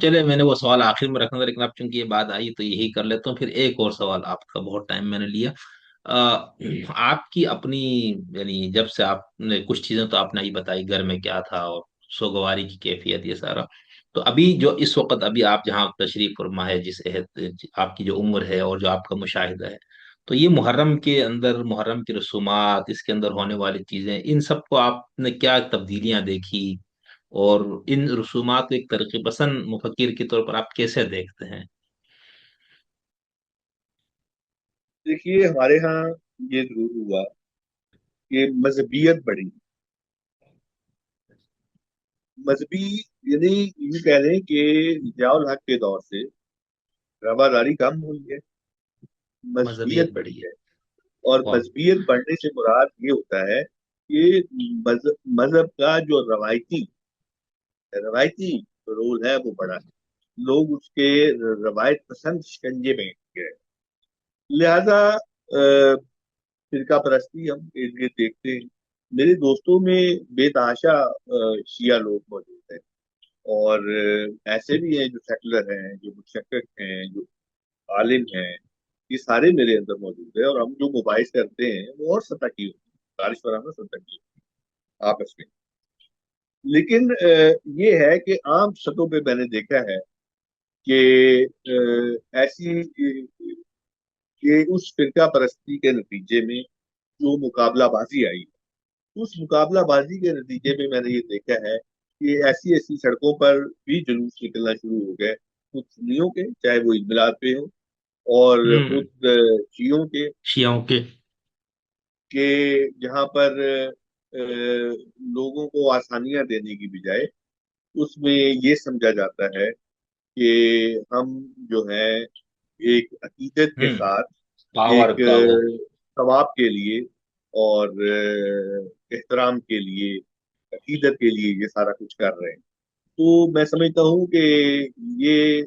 چلے، میں نے وہ سوال آخر میں رکھنا تھا، لیکن اب چونکہ یہ بات آئی تو یہی کر لیتا ہوں۔ پھر ایک اور سوال آپ کا، بہت ٹائم میں نے لیا۔ آپ کی اپنی یعنی جب سے آپ نے کچھ چیزیں تو آپ نے ہی بتائی، گھر میں کیا تھا اور سوگواری کی کیفیت، یہ سارا۔ تو ابھی جو اس وقت ابھی آپ جہاں تشریف فرما ہے، جس عہد، آپ کی جو عمر ہے اور جو آپ کا مشاہدہ ہے، تو یہ محرم کے اندر، محرم کی رسومات، اس کے اندر ہونے والی چیزیں، ان سب کو آپ نے کیا تبدیلیاں دیکھی؟ اور ان رسومات کو ایک ترقی پسند مفکر کے طور پر آپ کیسے دیکھتے ہیں؟ دیکھیے ہمارے ہاں یہ ضرور ہوا کہ مذہبیت بڑھی۔ مذہبی یعنی یہ کہہ لیں کہ ضیاء الحق کے دور سے رواداری کم ہوئی ہے مذہبیت بڑھی ہے۔ اور مذہبیت بڑھنے سے مراد یہ ہوتا ہے کہ مذہب کا جو روایتی روایتی رول ہے وہ بڑا۔ ہے لوگ اس کے روایت پسند شکنجے میں گئے لہذا فرقہ پرستی ہم ارد گرد دیکھتے ہیں۔ میرے دوستوں میں بے تحاشا شیعہ لوگ موجود ہیں۔ اور ایسے بھی ہیں جو سیکولر ہیں، جو مشکک ہیں، جو عالم ہیں، یہ سارے میرے اندر موجود ہیں۔ اور ہم جو مباحث کرتے ہیں، وہ اور سطح کی ہوتی ہے دانش ورانہ سطح کی ہوتی ہے آپس میں۔ لیکن یہ ہے کہ عام سطحوں پہ میں نے دیکھا ہے کہ ایسی کہ اس فرقہ پرستی کے نتیجے میں جو مقابلہ بازی آئی اس مقابلہ بازی کے نتیجے میں میں نے یہ دیکھا ہے کہ ایسی ایسی سڑکوں پر بھی جلوس نکلنا شروع ہو گئے خود سنیوں کے چاہے وہ میلاد پہ ہو اور ہوں۔ خود شیعوں کے۔ شیعوں کے۔ کہ جہاں پر آ، لوگوں کو آسانیاں دینے کی بجائے اس میں یہ سمجھا جاتا ہے کہ ہم جو ہے ایک عقیدت کے ساتھ ایک ثواب کے لیے اور احترام کے لیے عقیدت کے لیے یہ سارا کچھ کر رہے ہیں۔ تو میں سمجھتا ہوں کہ یہ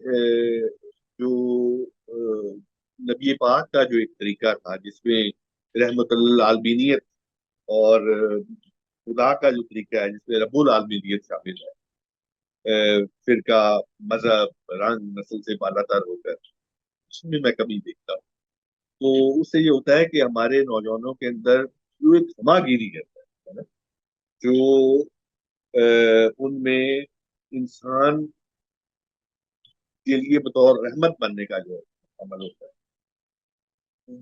جو نبی پاک کا جو ایک طریقہ تھا جس میں رحمت العالمینیت اور آ، خدا کا جو طریقہ ہے، جس میں رب العالمینیت شامل ہے۔ فرقہ، مذہب، رنگ، نسل سے بالا تر ہو کر، اس میں میں کمی دیکھتا ہوں۔ تو اس سے یہ ہوتا ہے کہ ہمارے نوجوانوں کے اندر جو ایک ہما گیری کرتا ہے نا؟ جو ان میں انسان کے لیے بطور رحمت بننے کا جو عمل ہوتا ہے،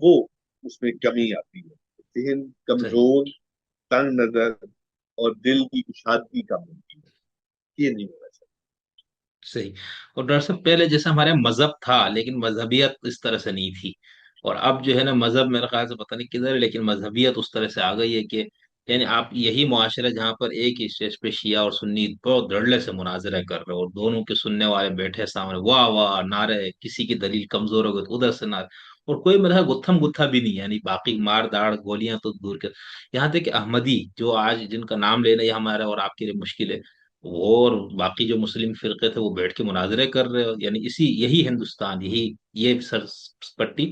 وہ اس میں کمی آتی ہے۔ ذہن کمزور، تنگ نظر اور دل کی کشادگی کم ہوتی ہے یہ نہیں ہونا چاہیے۔ صحیح۔ اور ڈاکٹر صاحب، پہلے جیسے ہمارے مذہب تھا، لیکن مذہبیت اس طرح سے نہیں تھی۔ اور اب جو ہے نا، مذہب میرے خیال سے پتہ نہیں کدھر ہے، لیکن مذہبیت اس طرح سے آ گئی ہے کہ یعنی آپ یہی معاشرہ جہاں پر ایک ہی اسٹیج پہ شیعہ اور سنی بہت دھڑلے سے مناظرہ کر رہے اور دونوں کے سننے والے بیٹھے سامنے، واہ واہ، نعرے، کسی کی دلیل کمزور ہو گئی تو ادھر سے نعرے۔ اور کوئی میرا گتھم گتھا بھی نہیں یعنی باقی مار داڑ گولیاں تو دور کے یہاں تک کہ احمدی جو آج جن کا نام لینا یہ ہمارا اور آپ کے لیے مشکل ہے، وہ اور باقی جو مسلم فرقے تھے وہ بیٹھ کے مناظرے کر رہے ہو یعنی اسی، یہی ہندوستان، یہی یہ سر پٹی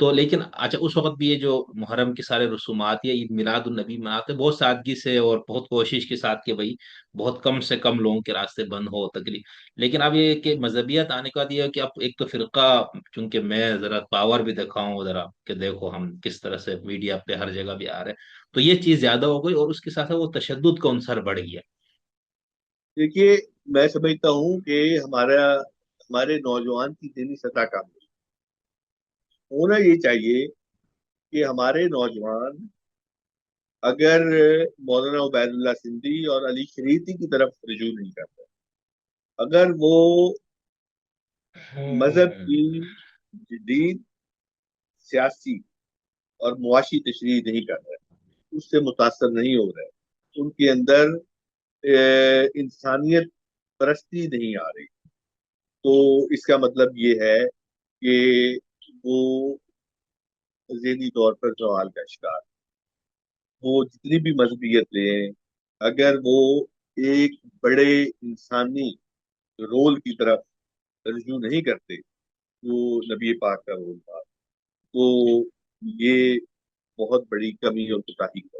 تو لیکن اچھا اس وقت بھی یہ جو محرم کے سارے رسومات یا عید میلاد النبی مناتے، بہت سادگی سے اور بہت کوشش کے ساتھ کہ بھائی بہت کم سے کم لوگوں کے راستے بند ہو تکلیف لیکن اب یہ کہ مذہبیت آنے کا دیا کہ اب ایک تو فرقہ، چونکہ میں ذرا پاور بھی دکھاؤں، ذرا کہ دیکھو ہم کس طرح سے میڈیا پہ ہر جگہ بھی آ رہے ہیں۔ تو یہ چیز زیادہ ہو گئی اور اس کے ساتھ وہ تشدد کا عنصر بڑھ گیا۔ دیکھیے، میں سمجھتا ہوں کہ ہمارا، ہمارے نوجوان کی ذہنی سطح کم ہے۔ ہونا یہ چاہیے کہ ہمارے نوجوان اگر مولانا عبید اللہ سندھی اور علی شریعتی کی طرف رجوع نہیں کرتا اگر وہ مذہب ہوں کی جدید سیاسی اور معاشی تشریح نہیں کر رہے اس سے متاثر نہیں ہو رہے ان کے اندر انسانیت پرستی نہیں آ رہی۔ تو اس کا مطلب یہ ہے کہ وہ ذہنی طور پر سوال کا شکار وہ جتنی بھی مذہبیت لیں اگر وہ ایک بڑے انسانی رول کی طرف رجوع نہیں کرتے جو نبی پاک کا رول تھا۔ تو یہ بہت بڑی کمی اور کوتاہی ہے۔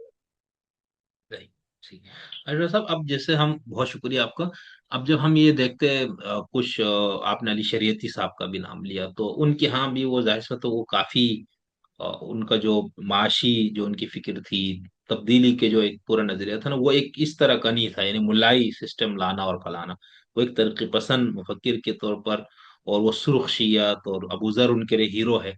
صاحب، اب جیسے ہم بہت شکریہ آپ کا۔ اب جب ہم یہ دیکھتے ہیں کچھ آپ نے علی شریعتی صاحب کا بھی نام لیا، تو ان کے ہاں بھی وہ ظاہر تو وہ کافی ان کا جو معاشی جو ان کی فکر تھی، تبدیلی کے جو ایک پورا نظریہ تھا نا، وہ ایک اس طرح کا نہیں تھا یعنی ملائی سسٹم لانا اور پھلانا، وہ ایک ترقی پسند مفکر کے طور پر، اور وہ سرخ شیعت اور ابو ذر ان کے لیے ہیرو ہے،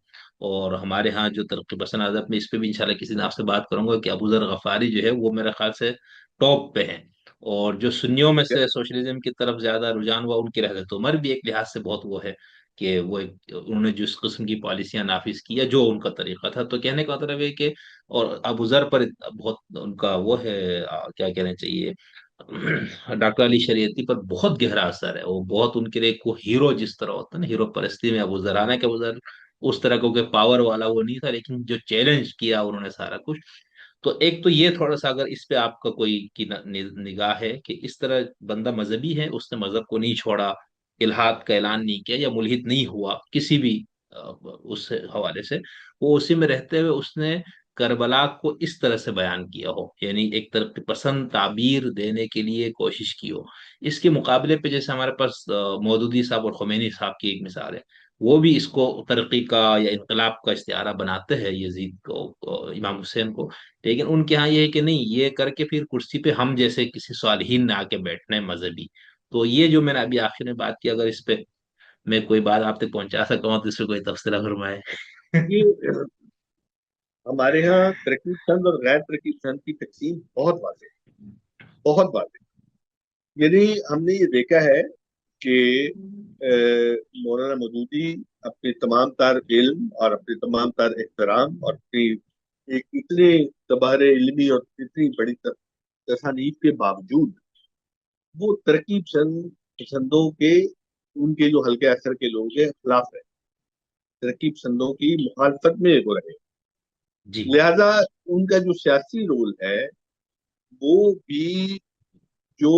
اور ہمارے ہاں جو ترقی پسند ادب میں اس پہ بھی انشاءاللہ کسی دن آپ سے بات کروں گا کہ ابو ذر غفاری جو ہے، وہ میرے خیال سے ٹاپ پہ ہے اور جو سنیوں میں سے سوشلزم کی طرف زیادہ رجحان ہوا ان کی رحلت عمر بھی ایک لحاظ سے بہت وہ ہے کہ وہ انہوں نے جس قسم کی پالیسیاں نافذ کی یا جو ان کا طریقہ تھا۔ تو کہنے کا مطلب ہے کہ اور ابو ذر پر بہت ان کا وہ ہے کیا کہنا چاہیے؟ ڈاکٹر علی شریعتی پر بہت گہرا اثر ہے۔ وہ بہت ان کے لیے کو ہیرو جس طرح ہوتا ہے نا ہیرو پرستی میں ابو ذر آنا کہ ابو ذر اس طرح کو کہ پاور والا وہ نہیں تھا لیکن جو چیلنج کیا انہوں نے سارا کچھ۔ تو ایک تو یہ تھوڑا سا اگر اس پہ آپ کا کوئی کی نگاہ ہے کہ اس طرح بندہ مذہبی ہے، اس نے مذہب کو نہیں چھوڑا، الحاد کا اعلان نہیں کیا یا ملحد نہیں ہوا کسی بھی اس حوالے سے، وہ اسی میں رہتے ہوئے اس نے کربلا کو اس طرح سے بیان کیا ہو یعنی ایک ترقی پسند تعبیر دینے کے لیے کوشش کی ہو۔ اس کے مقابلے پہ جیسے ہمارے پاس مودودی صاحب اور خمینی صاحب کی ایک مثال ہے۔ وہ بھی اس کو ترقی کا یا انقلاب کا استعارہ بناتے ہیں، یزید کو، امام حسین کو۔ لیکن ان کے ہاں یہ ہے کہ نہیں، یہ کر کے پھر کرسی پہ ہم جیسے کسی صالحین نے آ کے بیٹھنا ہے مذہبی۔ تو یہ جو میں نے ابھی آخر میں بات کی، اگر اس پہ میں کوئی بات آپ تک پہنچا سکتا ہوں تو اس پہ کوئی تبصرہ فرمائے جی، ہمارے ہاں ترقی پسند اور غیر ترقی پسند کی تقسیم بہت واضح ہے۔ بہت واضح۔ یعنی ہم نے یہ دیکھا ہے کہ مولانا مودودی اپنے تمام تر علم اور اپنے تمام تر احترام اور اپنی ایک اتنے تبہر علمی اور اتنی بڑی تصانیف کے باوجود وہ ترقی پسند پسندوں کے ان کے جو ہلکے اثر کے لوگ ہیں خلاف ہے۔ ترقی پسندوں کی مخالفت میں وہ رہے۔ جی۔ لہذا ان کا جو سیاسی رول ہے وہ بھی جو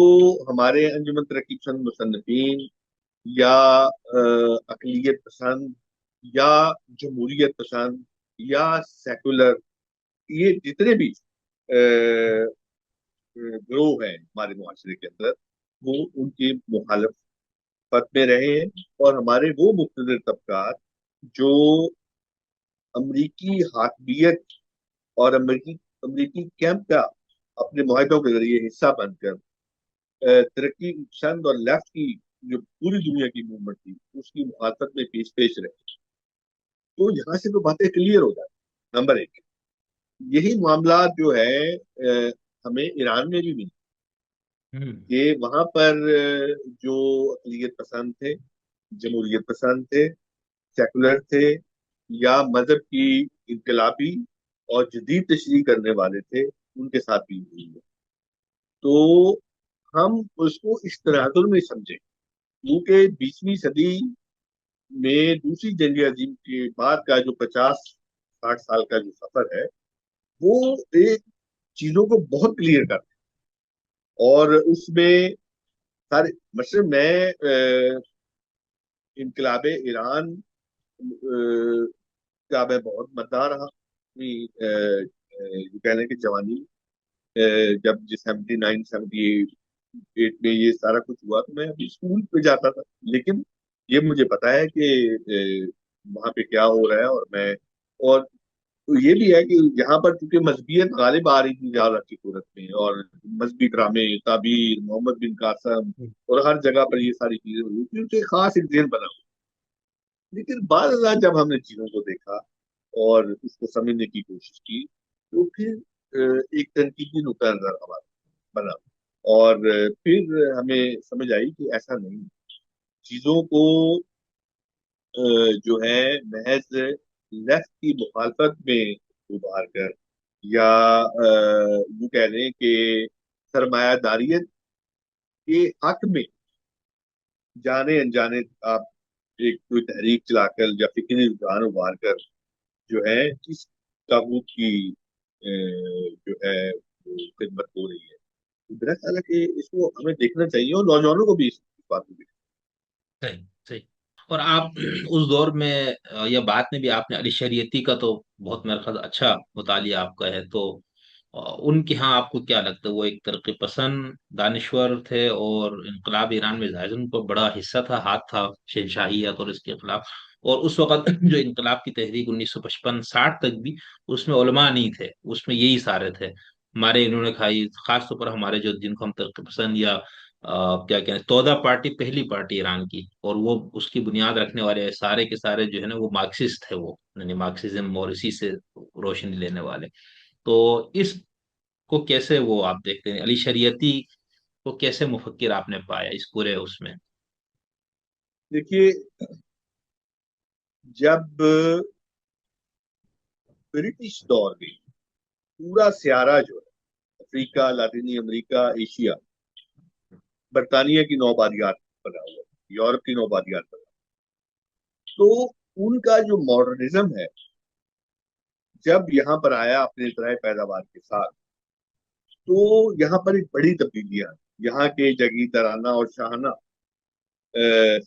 ہمارے انجمن ترقی پسند مصنفین یا اقلیت پسند یا جمہوریت پسند یا سیکولر، یہ جتنے بھی گروہ ہیں ہمارے معاشرے کے اندر، وہ ان کی مخالفت میں رہے ہیں اور ہمارے وہ مقتدر طبقات جو امریکی حاکمیت اور امریکی امریکی کیمپ کا اپنے معاہدوں کے ذریعے حصہ بن کر ترقی پسند اور لیفٹ کی جو پوری دنیا کی موومنٹ تھی اس کی مخالفت میں پیش پیش رہے۔ تو یہاں سے تو باتیں کلیئر ہو جاتی نمبر ایک یہی معاملات جو ہے ہمیں ایران میں بھی ہوں کہ وہاں پر جو اقلیت پسند تھے جمہوریت پسند تھے سیکولر تھے یا مذہب کی انقلابی اور جدید تشریح کرنے والے تھے ان کے ساتھ بھی ہوئی ہے۔ تو ہم اس کو اس تناظر میں سمجھیں۔ کیونکہ بیسویں صدی میں دوسری جنگ عظیم کے بعد کا جو پچاس ساٹھ سال کا جو سفر ہے، وہ ایک چیزوں کو بہت کلیئر کرتا ہے۔ اور اس میں سارے، مثلا میں انقلاب ایران کا میں بہت مداح رہا۔ کہہ لیں کہ جوانی جب سیونٹی نائن سیونٹی ایٹ میں یہ سارا کچھ ہوا تو میں ابھی اسکول پہ جاتا تھا لیکن یہ مجھے پتا ہے کہ وہاں پہ کیا ہو رہا ہے اور میں، اور یہ بھی ہے کہ یہاں پر چونکہ مذہبیت غالب آ رہی تھی زیادہ کی صورت میں، اور مذہبی ڈرامے تعبیر، محمد بن قاسم اور ہر جگہ پر یہ ساری چیزیں ہوئی تھی اسے خاص ایک ذہن بنا ہوا۔ لیکن بعض ازاں جب ہم نے چیزوں کو دیکھا اور اس کو سمجھنے کی کوشش کی، تو پھر ایک تنقیدی نقطہ نظر ہمارا بنا اور پھر ہمیں سمجھ آئی کہ ایسا نہیں چیزوں کو جو ہے، محض لیفٹ کی مخالفت میں ابھار کر یا یوں کہہ لیں کہ سرمایہ داریت کے حق میں جانے انجانے آپ ایک کوئی تحریک چلا کر یا فکری رجحان ابھار کر جو ہے، اس تابوت کی جو ہے، وہ خدمت ہو رہی ہے۔ میرا خیال ہے۔ کہ اس کو ہمیں دیکھنا چاہیے اور نوجوانوں کو بھی اس بات کو صحیح صحیح۔ اور آپ اس دور میں، یا بعد میں بھی آپ نے علی شریعتی کا تو بہت میرا خیال اچھا مطالعہ آپ کا ہے۔ تو ان کے ہاں آپ کو کیا لگتا ہے؟ وہ ایک ترقی پسند دانشور تھے اور انقلاب ایران میں ظاہر ان کو بڑا حصہ تھا، ہاتھ تھا، شہنشاہیت اور اس کے خلاف۔ اور اس وقت جو انقلاب کی تحریک انیس سو پچپن، ساٹھ تک بھی اس میں علماء نہیں تھے، اس میں یہی سارے تھے۔ ہمارے انہوں نے کھائی، خاص طور پر ہمارے جو جن کو ہم ترقی پسند یا کیا کہیں تودا پارٹی، پہلی پارٹی ایران کی، اور وہ اس کی بنیاد رکھنے والے سارے کے سارے جو ہے نا، وہ مارکسسٹ تھے وہ یعنی مارکسزم اور اسی سے روشنی لینے والے۔ تو اس کو کیسے وہ آپ دیکھتے ہیں؟ علی شریعتی کو کیسے مفکر آپ نے پایا اس پورے اس میں؟ دیکھیے، جب برٹش دور میں پورا سیارہ جو افریقہ، لاطینی امریکہ، ایشیا۔ برطانیہ کی نوبادیات بنا ہوا یورپ کی نوبادیات بنا تو ان کا جو ماڈرنزم ہے، جب یہاں پر آیا اپنے اطراع پیداوار کے ساتھ، تو یہاں پر ایک بڑی تبدیلیاں یہاں کے جگی ترانہ اور شاہانہ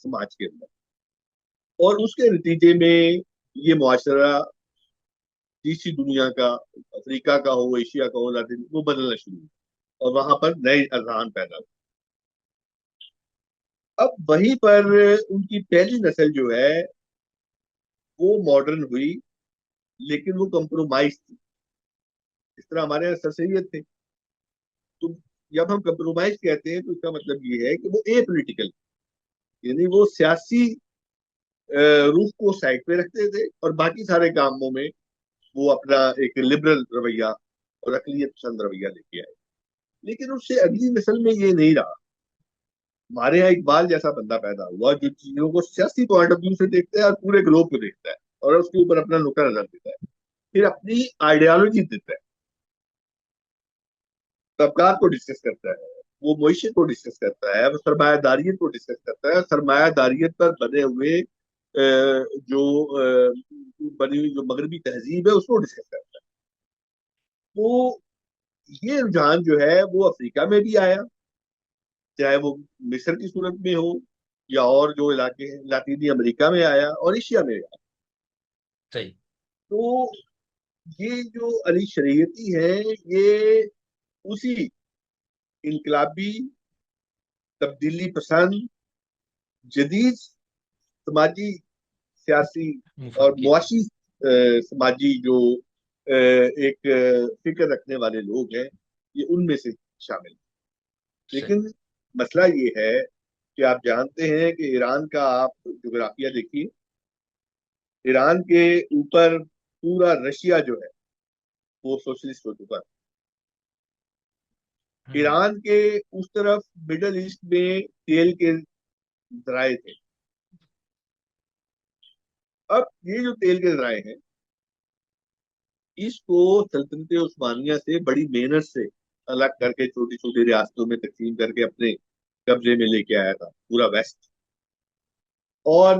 سماج کے اندر۔ اور اس کے نتیجے میں یہ معاشرہ تیسری دنیا کا، افریقہ کا ہو، ایشیا کا ہو، لاطین، وہ بدلنا شروع اور وہاں پر نئے اذہان پیدا ہوئے۔ اب وہیں پر ان کی پہلی نسل جو ہے، وہ ماڈرن ہوئی، لیکن وہ کمپرومائز تھی۔ اس طرح ہمارے یہاں سر سید تھے۔ تو جب ہم کمپرومائز کہتے ہیں، تو اس کا مطلب یہ ہے کہ وہ اے پولیٹیکل یعنی وہ سیاسی روح کو سائڈ پہ رکھتے تھے اور باقی سارے کاموں میں وہ اپنا ایک لبرل رویہ اور اقلیت پسند رویہ لے کے آئے۔ لیکن اس سے اگلی نسل میں یہ نہیں رہا۔ ہمارے یہاں اقبال جیسا بندہ پیدا ہوا جو چیزوں کو سیاسی پوائنٹ آف ویو سے دیکھتا ہے اور پورے گلوب کو دیکھتا ہے اور اس کے اوپر اپنا نقطہ نظر دیتا ہے۔ پھر اپنی آئیڈیالوجی دیتا ہے۔ طبقات کو ڈسکس کرتا ہے، وہ معیشت کو ڈسکس کرتا ہے، وہ سرمایہ داریت کو ڈسکس کرتا ہے۔ سرمایہ داریت پر بنے ہوئے جو بنی ہوئی جو مغربی تہذیب ہے اس کو ڈسکس کرتا ہے تو یہ رجحان جو ہے وہ افریقہ میں بھی آیا۔ چاہے وہ مصر کی صورت میں ہو یا اور جو علاقے ہیں لاطینی امریکہ میں آیا اور ایشیا میں آیا۔ صحیح۔ تو یہ جو علی شریعتی ہے یہ اسی انقلابی تبدیلی پسند جدید سماجی سیاسی اور معاشی سماجی جو ایک فکر رکھنے والے لوگ ہیں یہ ان میں سے شامل ہیں۔ لیکن مسئلہ یہ ہے کہ آپ جانتے ہیں کہ ایران کا آپ جغرافیہ دیکھیے۔ ایران کے اوپر پورا رشیا جو ہے وہ سوشلسٹ ہو چکا ایران کے اس طرف مڈل ایسٹ میں تیل کے ذرائع تھے۔ اب یہ جو تیل کے ذرائع ہیں، اس کو سلطنت عثمانیہ سے بڑی محنت سے الگ کر کے چھوٹی چھوٹی ریاستوں میں تقسیم کر کے اپنے قبضے میں لے کے آیا تھا، پورا ویسٹ۔ اور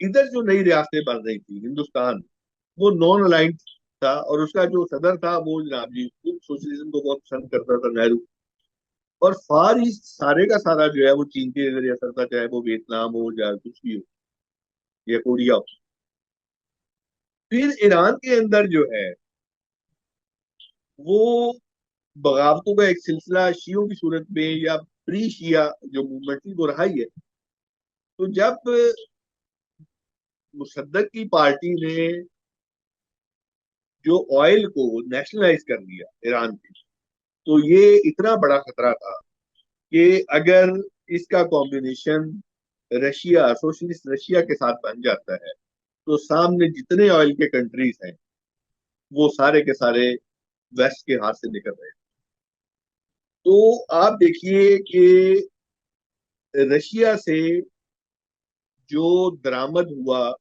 ادھر جو نئی ریاستیں بن رہی تھی ہندوستان، وہ نان الائنڈ تھا اور اس کا جو صدر تھا وہ جناب جی سوشلزم کو بہت پسند کرتا تھا، نہرو۔ اور فار سارے کا سارا جو ہے وہ چین کے ذریعے اثر تھا چاہے وہ ویتنام ہو یا کچھ بھی ہو۔ یا کوریا پھر ایران کے اندر جو ہے، وہ بغاوتوں کا ایک سلسلہ شیعوں کی صورت میں یا پری شیعہ جو موومنٹ تھی، وہ رہا ہی ہے۔ تو جب مصدق کی پارٹی نے جو آئل کو نیشنلائز کر دیا ایران کی، تو یہ اتنا بڑا خطرہ تھا کہ اگر اس کا کمبینیشن رشیا، سوشلسٹ رشیا کے ساتھ بن جاتا ہے۔ تو سامنے جتنے آئل کے کنٹریز ہیں، وہ سارے کے سارے ویسٹ کے ہاتھ سے نکل رہے ہیں۔ تو آپ دیکھیے کہ رشیا سے جو درامد ہوا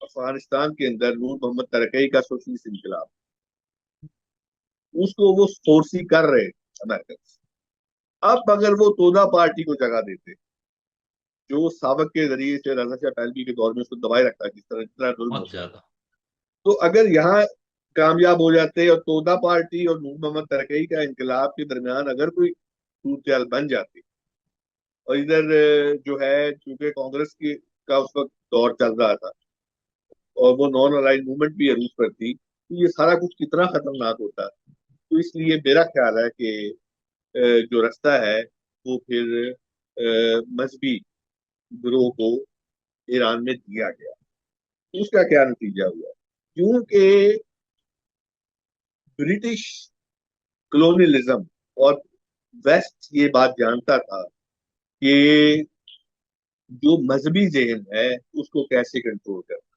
افغانستان کے اندر نور محمد ترقی کا سوشلسٹ انقلاب۔ اس کو وہ فورسی کر رہے امریکن اب اگر وہ تودا پارٹی کو جگہ دیتے جو سابق کے ذریعے سے رضا شاہ پہلوی کے دور میں اس کو دبائے رکھتا جس طرح ظلم تو اگر یہاں کامیاب ہو جاتے اور تودا پارٹی اور نور محمد ترقی کا انقلاب کے درمیان اگر کوئی صورتحال بن جاتی اور ادھر جو ہے چونکہ کانگریس کی کا اس وقت دور چل رہا تھا اور وہ نان الائن موومنٹ بھی عروج پر تھی تو یہ سارا کچھ کتنا خطرناک ہوتا۔ تو اس لیے میرا خیال ہے کہ جو رستہ ہے، وہ پھر مذہبی گروہ کو ایران میں دیا گیا۔ اس کا کیا نتیجہ ہوا؟ کیونکہ برٹش کلونیلزم اور ویسٹ یہ بات جانتا تھا کہ جو مذہبی ذہن ہے، اس کو کیسے کنٹرول کرنا۔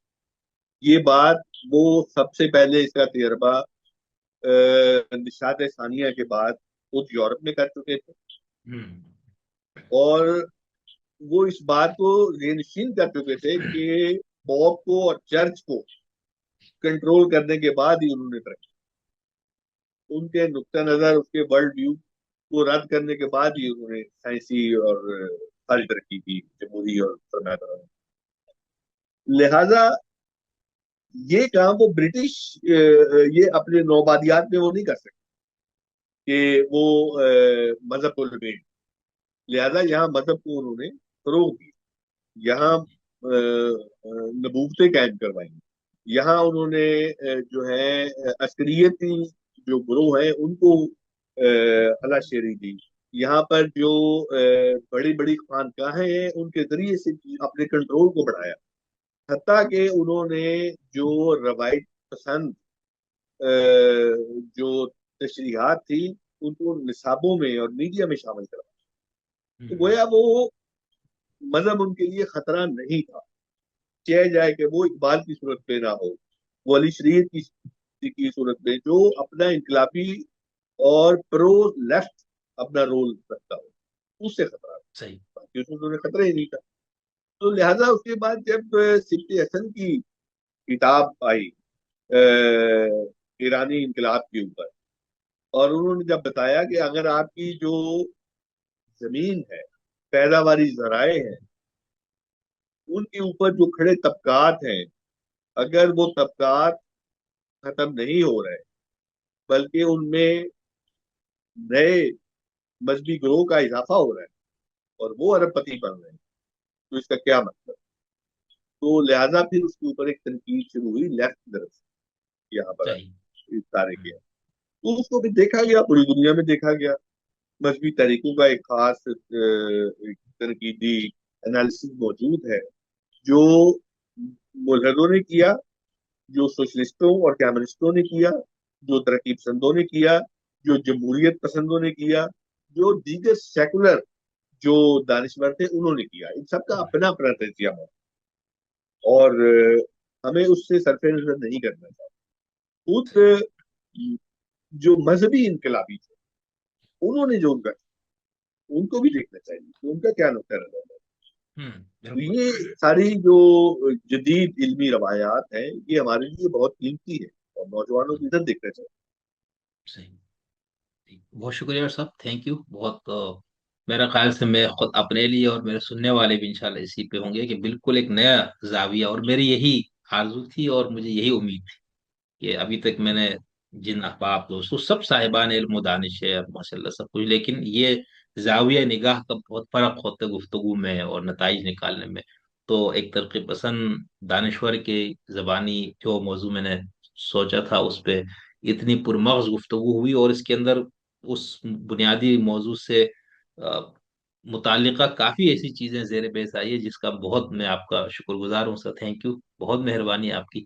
یہ بات وہ سب سے پہلے اس کا تجربہ نشاد ثانیہ کے بعد خود یورپ میں کر چکے تھے۔ اور وہ اس بات کو نشین کر چکے تھے کہ پوپ کو اور چرچ کو کنٹرول کرنے کے بعد ہی انہوں نے ترقی ان کے نقطہ نظر اس کے ورلڈ ویو کو رد کرنے کے بعد ہی انہوں نے سائنسی اور ساری ترقی کی جمہوری اور سرمایہ لہذا یہ کام وہ برٹش یہ اپنے نوبادیات میں وہ نہیں کر سکتے کہ وہ مذہب کو لپیٹ لہذا یہاں مذہب کو انہوں نے فروغ دی۔ یہاں نبوتیں قائم کروائیں۔ یہاں انہوں نے جو ہے عسکریتی جو گروہ ہیں، ان کو اللہ شیری دی۔ یہاں پر جو بڑی بڑی خانقاہیں ہیں، ان کے ذریعے سے اپنے کنٹرول کو بڑھایا۔ حتیٰ کہ انہوں نے جو روایت پسند جو تشریحات تھی ان کو نصابوں میں اور میڈیا میں شامل کرا۔ تو گویا وہ مذہب ان کے لیے خطرہ نہیں تھا۔ چہ جائے کہ وہ اقبال کی صورت پہ نہ ہو وہ علی شریف کی کی صورت میں جو اپنا انقلابی اور پرو لیفٹ اپنا رول رکھتا ہو اس سے خطرہ صحیح۔ انہوں نے خطرہ ہی نہیں تھا۔ تو لہذا اس کے بعد جب سفت حسن کی کتاب آئی ایرانی انقلاب کے اوپر اور انہوں نے جب بتایا کہ اگر آپ کی جو زمین ہے پیداواری ذرائع ہیں ان کے اوپر جو کھڑے طبقات ہیں اگر وہ طبقات ختم نہیں ہو رہے بلکہ ان میں نئے مذہبی گروہ کا اضافہ ہو رہا ہے اور وہ ارب پتی بن رہے ہیں تو اس کا کیا مطلب؟ تو لہذا پھر اس کے اوپر ایک تنقید شروع ہوئی لیفٹ طرف یہاں پر سارے کیا تو اس کو بھی دیکھا گیا، پوری دنیا میں دیکھا گیا۔ مذہبی طریقوں کا ایک خاص تنقیدی انالیسس موجود ہے۔ جو ملحدوں نے کیا، جو سوشلسٹوں اور کیمرسٹوں نے کیا، جو ترقی پسندوں نے کیا، جو جمہوریت پسندوں نے کیا، جو دیگر سیکولر جو دانشور تھے، انہوں نے کیا۔ ان سب کا اپنا اپنا تجزیہ ہے۔ اور ہمیں اس سے سرف نظر نہیں کرنا چاہیے۔ خود جو مذہبی انقلابی تھے انہوں نے جو ان کا ان کو بھی دیکھنا چاہیے ان کا کیا نقطۂ نظر ہے؟ یہ ساری جو جدید علمی روایات ہیں یہ ہمارے لیے بہت قیمتی ہے اور نوجوانوں کی ادھر دیکھنا چاہیے۔ بہت شکریہ صاحب تھینک یو بہت میرا خیال سے میں خود اپنے لیے اور میرے سننے والے بھی انشاءاللہ اسی پہ ہوں گے کہ بالکل ایک نیا زاویہ اور میری یہی آرزو تھی اور مجھے یہی امید تھی کہ ابھی تک میں نے جن احباب دوستوں سب صاحبان علم و دانش ہے ماشاء اللہ سب کچھ۔ لیکن یہ زاویہ نگاہ کا بہت فرق ہوتا ہے گفتگو میں اور نتائج نکالنے میں۔ تو ایک ترقی پسند دانشور کے زبانی جو موضوع میں نے سوچا تھا، اس پہ اتنی پرمغز گفتگو ہوئی اور اس کے اندر اس بنیادی موضوع سے متعلقہ کافی ایسی چیزیں زیر بیس آئی ہے جس کا بہت میں آپ کا شکر گزار ہوں، سر تھینک یو بہت مہربانی آپ کی۔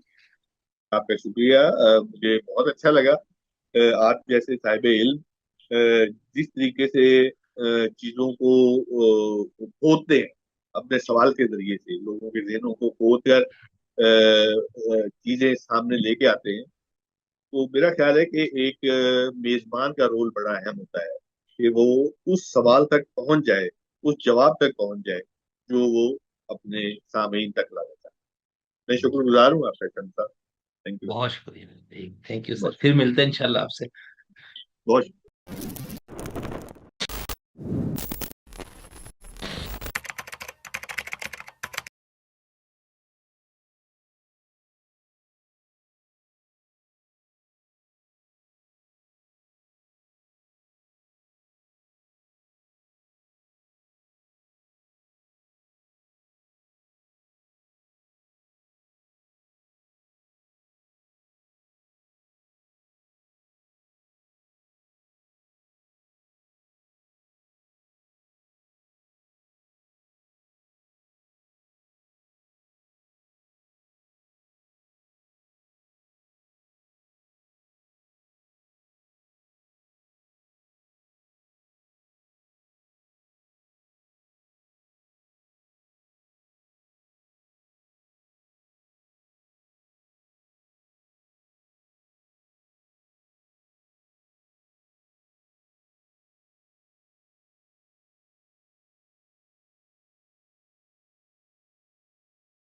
آپ کا شکریہ۔ مجھے بہت اچھا لگا۔ آپ جیسے صاحب علم جس طریقے سے چیزوں کو کھودتے ہیں، اپنے سوال کے ذریعے سے، لوگوں کے ذہنوں کو کھود کر چیزیں سامنے لے کے آتے ہیں، تو میرا خیال ہے کہ ایک میزبان کا رول بڑا اہم ہوتا ہے کہ وہ اس سوال تک پہنچ جائے، اس جواب تک پہنچ جائے، جو وہ اپنے سامعین تک لا دیتا ہے۔ میں شکر گزار ہوں آپ کا بہت شکریہ تھینک یو سر پھر ملتے ہیں انشاءاللہ آپ سے۔ بہت شکریہ۔